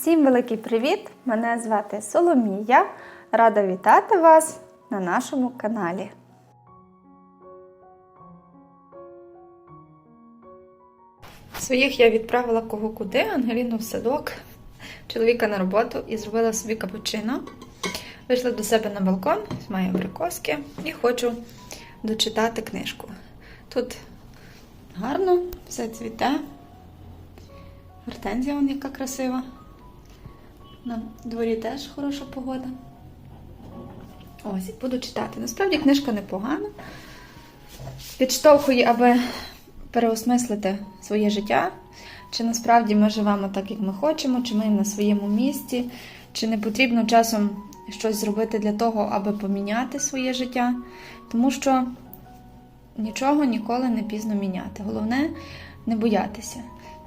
Всім великий привіт! Мене звати Соломія. Рада вітати вас на нашому каналі. Своїх я відправила кого куди, Ангеліну в садок, чоловіка на роботу і зробила собі капучино. Вийшла до себе на балкон, маю абрикоски і хочу дочитати книжку. Тут гарно, все цвіте. Гортензія вон яка красива. На дворі теж хороша погода. Ось, буду читати. Насправді книжка непогана. Підштовхує, аби переосмислити своє життя. Чи насправді ми живемо так, як ми хочемо, чи ми на своєму місці, чи не потрібно часом щось зробити для того, аби поміняти своє життя. Тому що нічого ніколи не пізно міняти. Головне не боятися.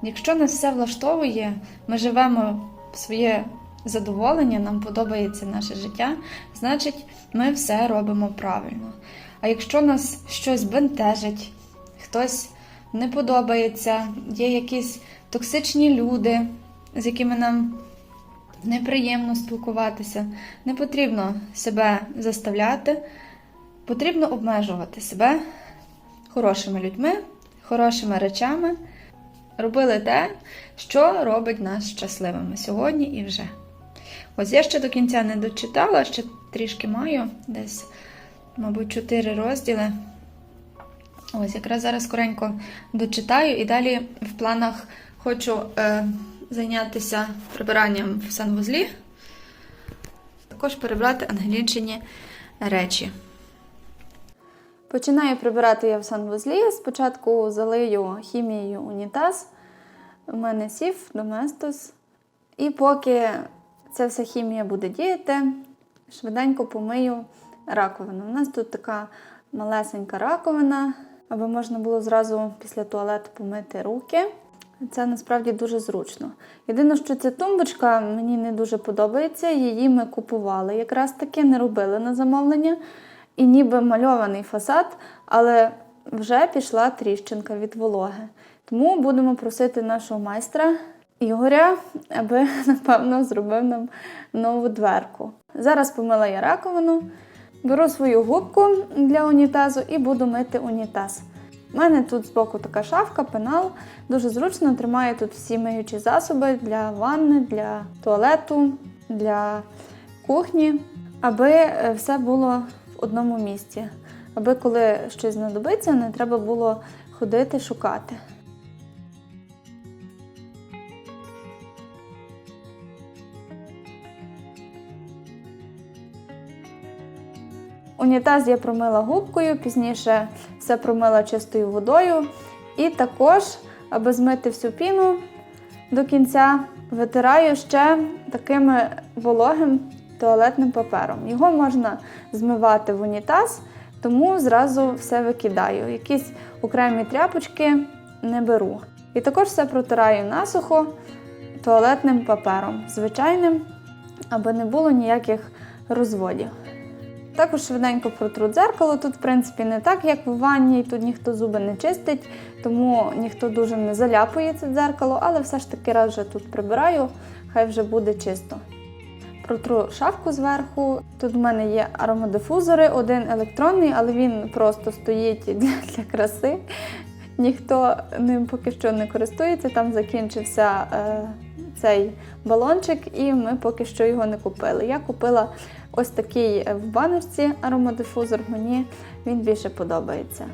Якщо нас все влаштовує, ми живемо в своє задоволення, нам подобається наше життя, значить ми все робимо правильно. А якщо нас щось бентежить, хтось не подобається, є якісь токсичні люди, з якими нам неприємно спілкуватися, не потрібно себе заставляти, потрібно обмежувати себе хорошими людьми, хорошими речами робили те, що робить нас щасливими сьогодні і вже. Ось я ще до кінця не дочитала, ще трішки маю, десь, мабуть, чотири розділи. Ось, якраз зараз скоренько дочитаю і далі в планах хочу е, зайнятися прибиранням в санвузлі, також перебрати ангелінчині речі. Починаю прибирати я в санвузлі. Спочатку залию хімією унітаз. У мене сів доместос. І поки ця вся хімія буде діяти, швиденько помию раковину. У нас тут така малесенька раковина, аби можна було зразу після туалету помити руки. Це насправді дуже зручно. Єдине, що ця тумбочка мені не дуже подобається. Її ми купували. Якраз таки не робили на замовлення. І ніби мальований фасад, але вже пішла тріщинка від вологи. Тому будемо просити нашого майстра Ігоря, аби, напевно, зробив нам нову дверку. Зараз помила я раковину, беру свою губку для унітазу і буду мити унітаз. У мене тут збоку така шафка, пенал. Дуже зручно тримаю тут всі миючі засоби для ванни, для туалету, для кухні, аби е, все було в одному місці. Аби коли щось знадобиться, не треба було ходити шукати. Унітаз я промила губкою, пізніше все промила чистою водою. І також, аби змити всю піну до кінця, витираю ще таким вологим туалетним папером. Його можна змивати в унітаз, тому зразу все викидаю. Якісь окремі тряпочки не беру. І також все протираю насухо туалетним папером, звичайним, аби не було ніяких розводів. Також швиденько протру дзеркало. Тут, в принципі, не так, як в ванні, тут ніхто зуби не чистить, тому ніхто дуже не заляпує це дзеркало, але все ж таки раз вже тут прибираю, хай вже буде чисто. Протру шафку зверху. Тут в мене є аромадифузори, один електронний, але він просто стоїть для, для краси. Ніхто ним поки що не користується, там закінчився е, цей балончик, і ми поки що його не купили. Я купила ось такий в банерці аромадифузор, мені він більше подобається.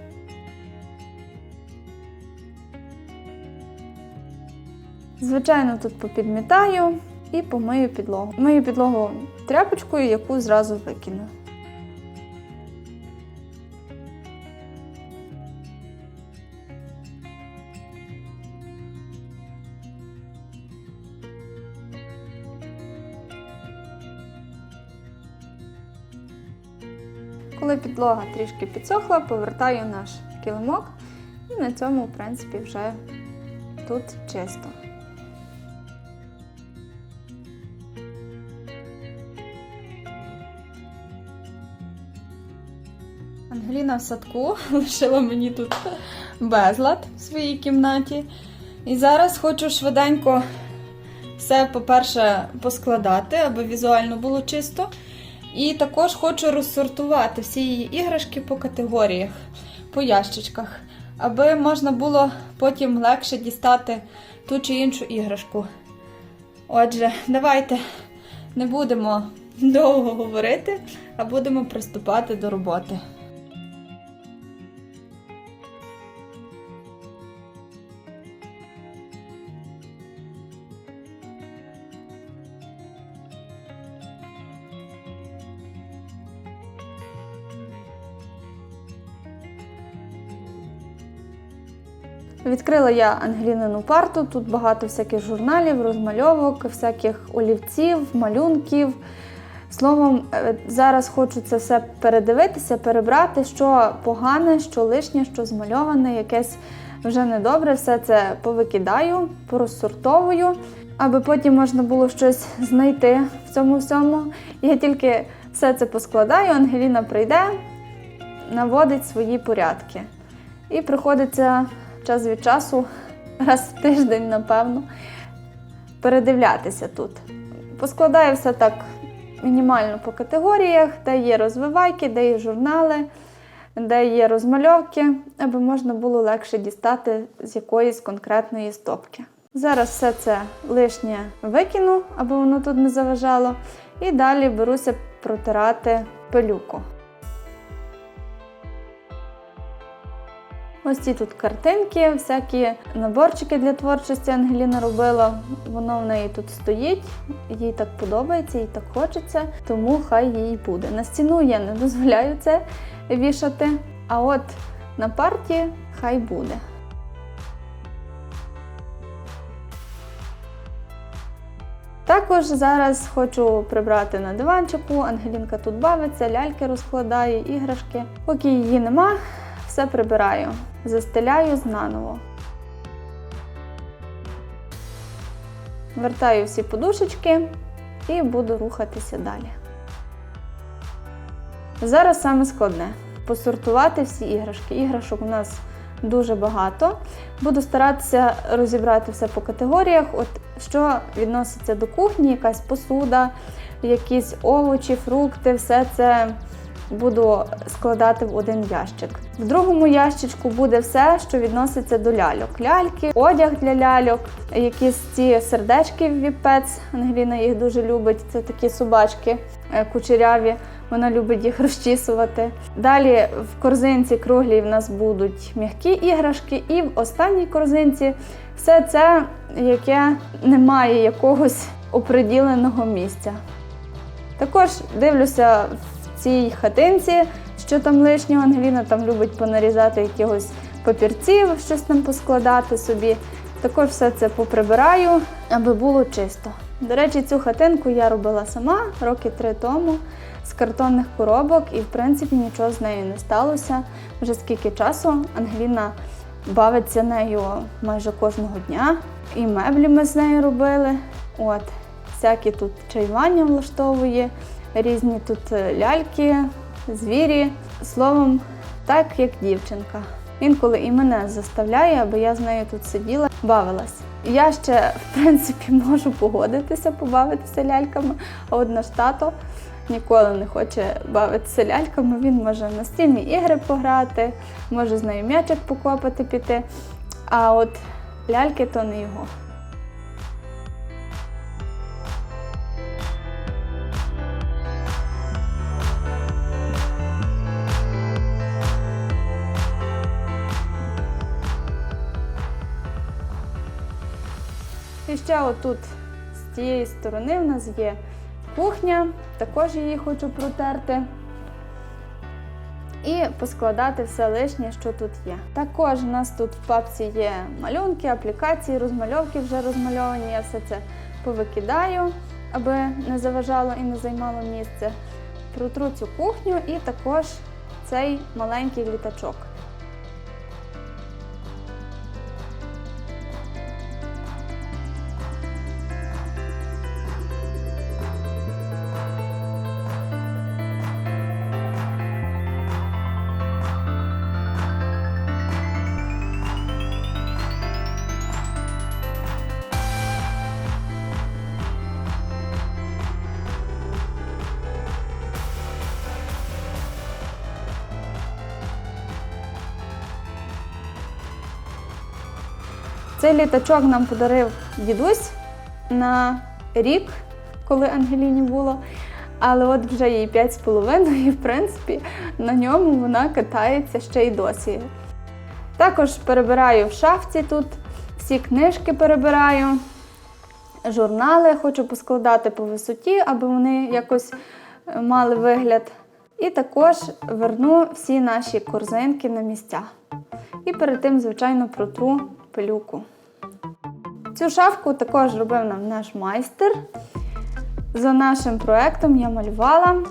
Звичайно, тут попідмітаю і помию підлогу. Мию підлогу тряпочкою, яку зразу викину. Коли підлога трішки підсохла, повертаю наш килимок і на цьому, в принципі, вже тут чисто. Ангеліна в садку лишила мені тут безлад в своїй кімнаті. І зараз хочу швиденько все, по-перше, поскладати, аби візуально було чисто. І також хочу розсортувати всі її іграшки по категоріях, по ящичках, аби можна було потім легше дістати ту чи іншу іграшку. Отже, давайте не будемо довго говорити, а будемо приступати до роботи. Відкрила я Ангелінину парту. Тут багато всяких журналів, розмальовок, всяких олівців, малюнків. Словом, е, зараз хочу це все передивитися, перебрати, що погане, що лишнє, що змальоване, якесь вже недобре. Все це повикидаю, порозсортовую, аби потім можна було щось знайти в цьому всьому. Я тільки все це поскладаю, Ангеліна прийде, наводить свої порядки. І приходиться час від часу, раз в тиждень, напевно, передивлятися тут. Поскладаю все так мінімально по категоріях, де є розвивайки, де є журнали, де є розмальовки, аби можна було легше дістати з якоїсь конкретної стопки. Зараз все це лишнє викину, аби воно тут не заважало. І далі беруся протирати пилюку. Ось ці тут картинки, всякі наборчики для творчості Ангеліна робила. Воно в неї тут стоїть, їй так подобається, їй так хочеться, тому хай їй буде. На стіну я не дозволяю це вішати, а от на парті хай буде. Також зараз хочу прибрати на диванчику. Ангелінка тут бавиться, ляльки розкладає, іграшки. Поки її нема, все прибираю, застеляю знаново. Вертаю всі подушечки і буду рухатися далі. Зараз саме складне посортувати всі іграшки. Іграшок у нас дуже багато. Буду старатися розібрати все по категоріях. От що відноситься до кухні, якась посуда, якісь овочі, фрукти, все це буду складати в один ящик. В другому ящичку буде все, що відноситься до ляльок. Ляльки, одяг для ляльок, якісь ці сердечки в віпець. Ангеліна їх дуже любить. Це такі собачки е, кучеряві. Вона любить їх розчісувати. Далі в корзинці круглій в нас будуть м'які іграшки, і в останній корзинці все це, яке не має якогось оприділеного місця. Також дивлюся цій хатинці, що там лишнього. Ангеліна там любить понарізати якихось папірців, щось там поскладати собі. Також все це поприбираю, аби було чисто. До речі, цю хатинку я робила сама роки три тому з картонних коробок, і в принципі нічого з нею не сталося. Вже скільки часу Ангеліна бавиться нею майже кожного дня. І меблі ми з нею робили. От, всякі тут чаювання влаштовує, різні тут е, ляльки, звірі. Словом, так як дівчинка. Інколи і мене заставляє, аби я з нею тут сиділа, бавилась. Я ще, в принципі, можу погодитися, побавитися ляльками, а от наш тато ніколи не хоче бавитися ляльками. Він може настільні ігри пограти, може з нею м'ячик покопати піти. А от ляльки то не його. Ще отут з цієї сторони в нас є кухня, також її хочу протерти. І поскладати все лишнє, що тут є. Також у нас тут в папці є малюнки, аплікації, розмальовки вже розмальовані. Я все це повикидаю, аби не заважало і не займало місце. Протру цю кухню і також цей маленький літачок. Цей літачок нам подарив дідусь на рік, коли Ангеліні було. Але от вже їй 5,5 і в принципі на ньому вона катається ще й досі. Також перебираю в шафці тут, всі книжки перебираю, журнали хочу поскладати по висоті, аби вони якось е, мали вигляд. І також верну всі наші корзинки на місця. І перед тим, звичайно, протру пилюку. Цю шафку також робив нам наш майстер. За нашим проектом я малювала.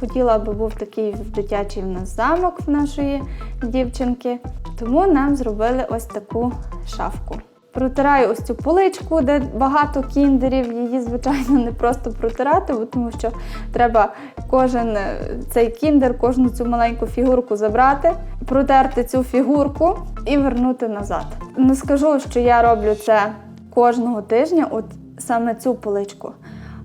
Хотіла, аби був такий дитячий в нас замок в нашої дівчинки. Тому нам зробили ось таку шафку. Протираю ось цю поличку, де багато кіндерів. Її, звичайно, не просто протирати, бо тому що треба кожен е, цей кіндер, кожну цю маленьку фігурку забрати, протерти цю фігурку і вернути назад. Не скажу, що я роблю це кожного тижня, от саме цю поличку.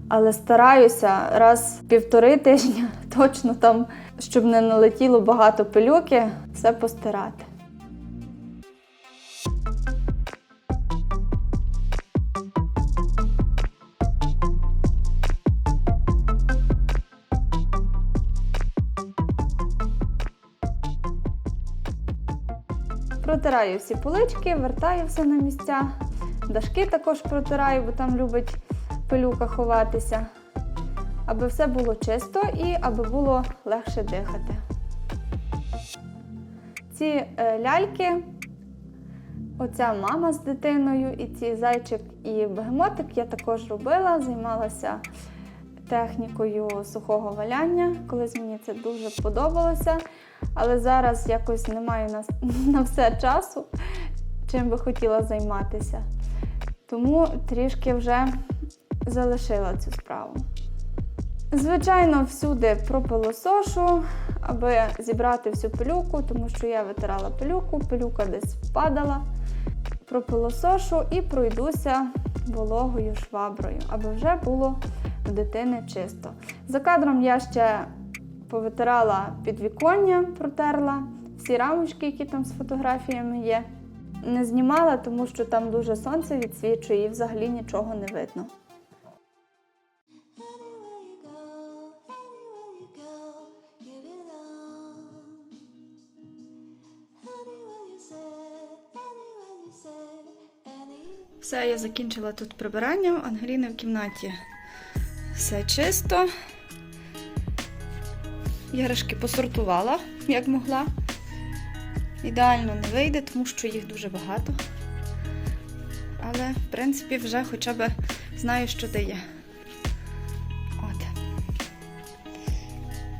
Але стараюся раз в півтори тижня точно там, щоб не налетіло багато пилюки, все постирати. Протираю всі полички, вертаю все на місця. Дашки також протираю, бо там любить пилюка ховатися. Аби все було чисто і аби було легше дихати. Ці е, ляльки, оця мама з дитиною, і ці зайчик і бегемотик я також робила, займалася технікою сухого валяння. Колись мені це дуже подобалося. Але зараз якось не маю на, на все часу, чим би хотіла займатися. Тому трішки вже залишила цю справу. Звичайно, всюди пропилосошу, аби зібрати всю пилюку, тому що я витирала пилюку, пилюка десь впадала. Пропилосошу і пройдуся вологою шваброю, аби вже було в дитини чисто. За кадром я ще повитирала підвіконня, протерла всі рамочки, які там з фотографіями є. Не знімала, тому що там дуже сонце відсвічує і взагалі нічого не видно. Все, я закінчила тут прибирання. У Ангеліни в кімнаті все чисто. Іграшки посортувала, як могла. Ідеально не вийде, тому що їх дуже багато. Але, в принципі, вже хоча б знаю, що де є. От.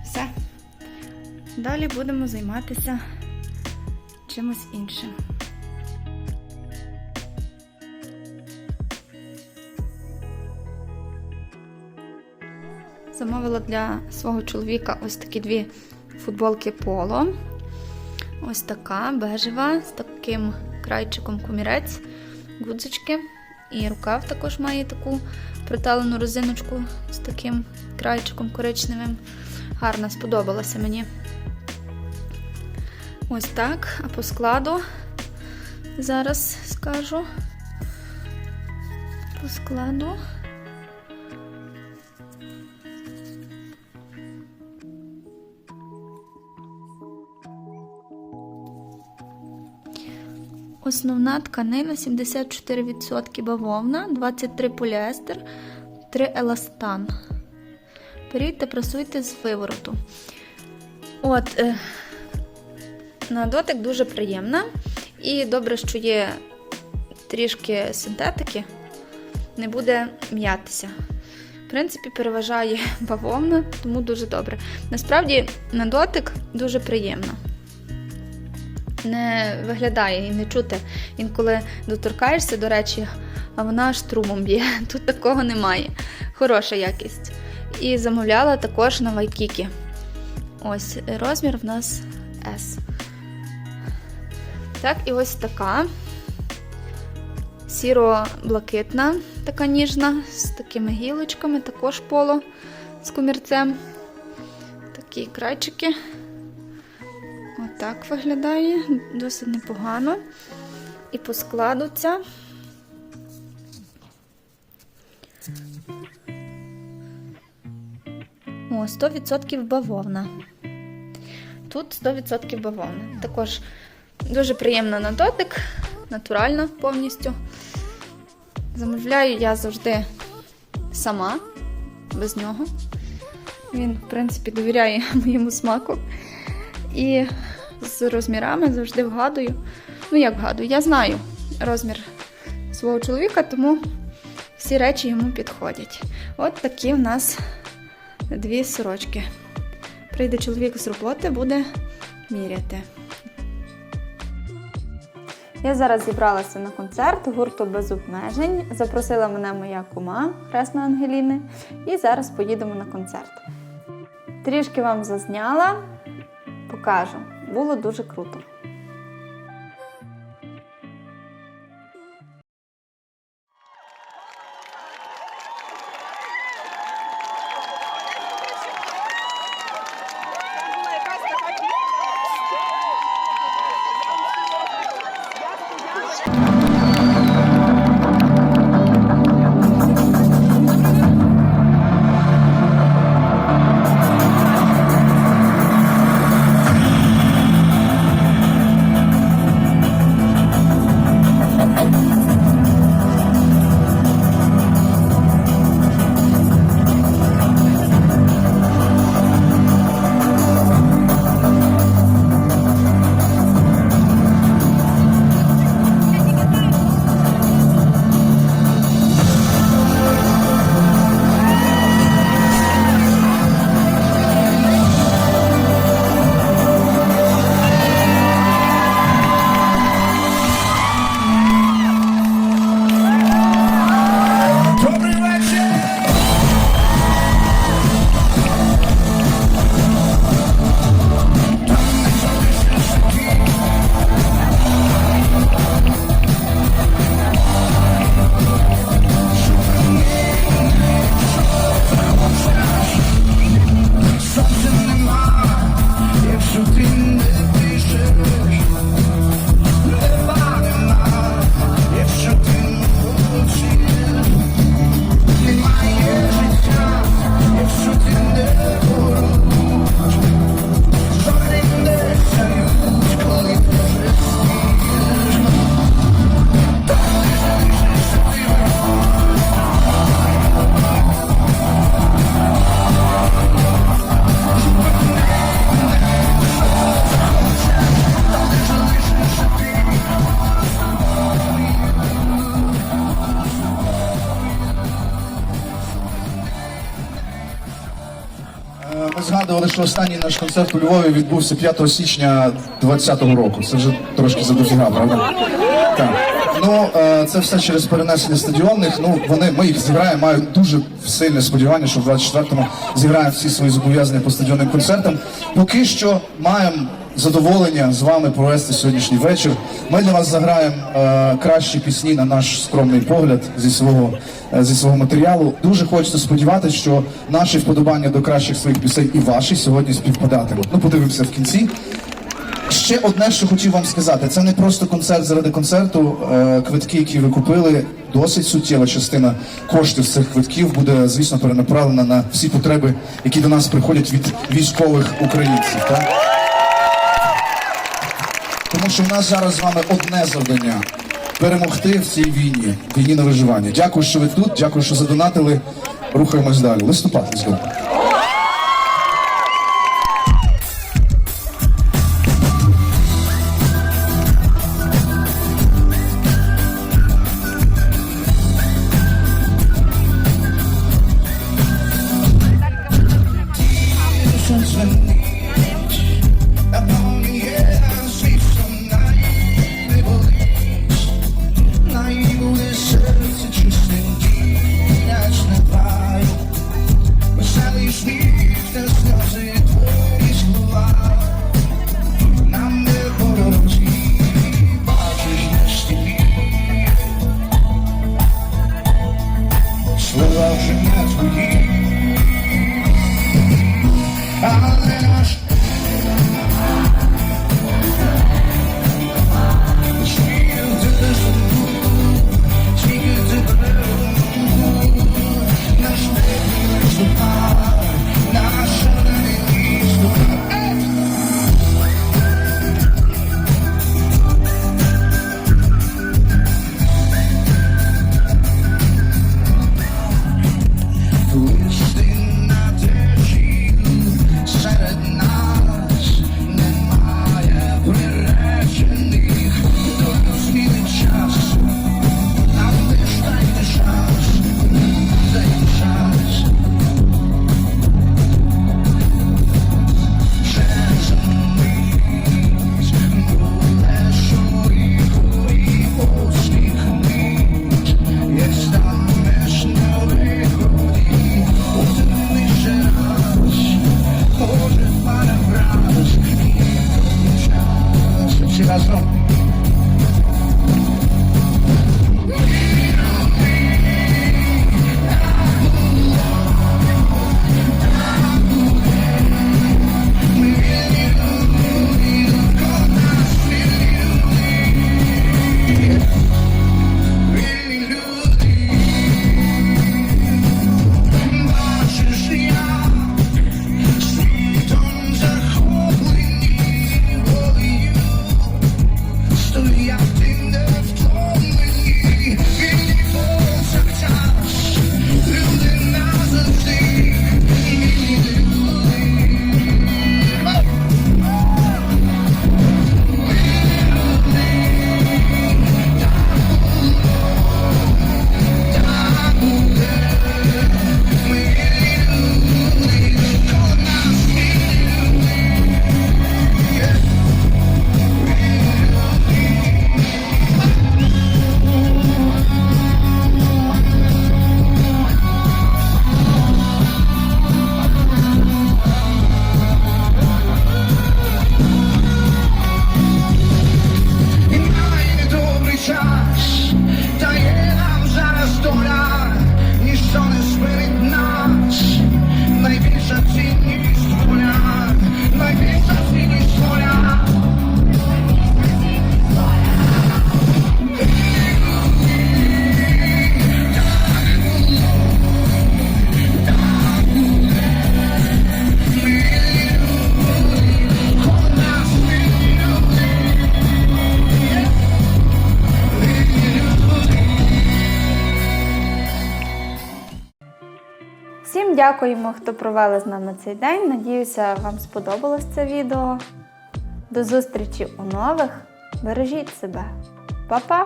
Все. Далі будемо займатися чимось іншим. Замовила для свого чоловіка ось такі дві футболки поло. Ось така бежева з таким крайчиком кумірець, гудзички. І рукав також має таку приталену резиночку з таким крайчиком коричневим. Гарна, сподобалася мені. Ось так. А по складу зараз скажу. По складу. Основна тканина 74% бавовна, 23 поліестер, 3 еластан. Беріть та прасуйте з вивороту. От, е, на дотик дуже приємна. І добре, що є трішки синтетики, не буде м'ятися. В принципі, переважає бавовна, тому дуже добре. Насправді, на дотик дуже приємно не виглядає і не чути. Інколи доторкаєшся, до речі, а вона аж струмом б'є. Тут такого немає. Хороша якість. І замовляла також на Вайкікі. Ось розмір в нас S. Так, і ось така. Сіро-блакитна, така ніжна, з такими гілочками, також поло з комірцем. Такі крайчики. Отак виглядає, досить непогано. І по складу ця О, 100% бавовна. Тут 100% бавовна. Також дуже приємно на дотик, натурально повністю. Замовляю я завжди сама, без нього. Він, в принципі, довіряє моєму смаку. І з розмірами завжди вгадую. Ну, як вгадую, я знаю розмір свого чоловіка, тому всі речі йому підходять. От такі в нас дві сорочки. Прийде чоловік з роботи, буде міряти. Я зараз зібралася на концерт гурту без обмежень. Запросила мене моя кума Хресна Ангеліни, і зараз поїдемо на концерт. Трішки вам зазняла, покажу. Було дуже круто. Згадували, що останній наш концерт у Львові відбувся 5 січня 2020 року. Це вже трошки задовжена, правда? Так. Ну, е, це все через перенесення стадіонних. Ну, вони, ми їх зіграємо, маю дуже сильне сподівання, що в 24-му зіграємо всі свої зобов'язання по стадіонним концертам. Поки що маємо задоволення з вами провести сьогоднішній вечір. Ми для вас заграємо е, кращі пісні на наш скромний погляд зі свого е, зі свого матеріалу. Дуже хочеться сподіватися, що наші вподобання до кращих своїх пісень і ваші сьогодні співпадатимуть. Ну, подивимося в кінці. Ще одне, що хотів вам сказати, це не просто концерт заради концерту. Е, Квитки, які ви купили, досить суттєва частина коштів з цих квитків буде, звісно, перенаправлена на всі потреби, які до нас приходять від військових українців. Так? Що в нас зараз з вами одне завдання перемогти в цій війні, війні на виживання. Дякую, що ви тут, дякую, що задонатили. Рухаємось далі. Листопад, let's go. razón. Дякуємо, хто провели з нами цей день. Надіюся, вам сподобалось це відео. До зустрічі у нових. Бережіть себе. Па-па!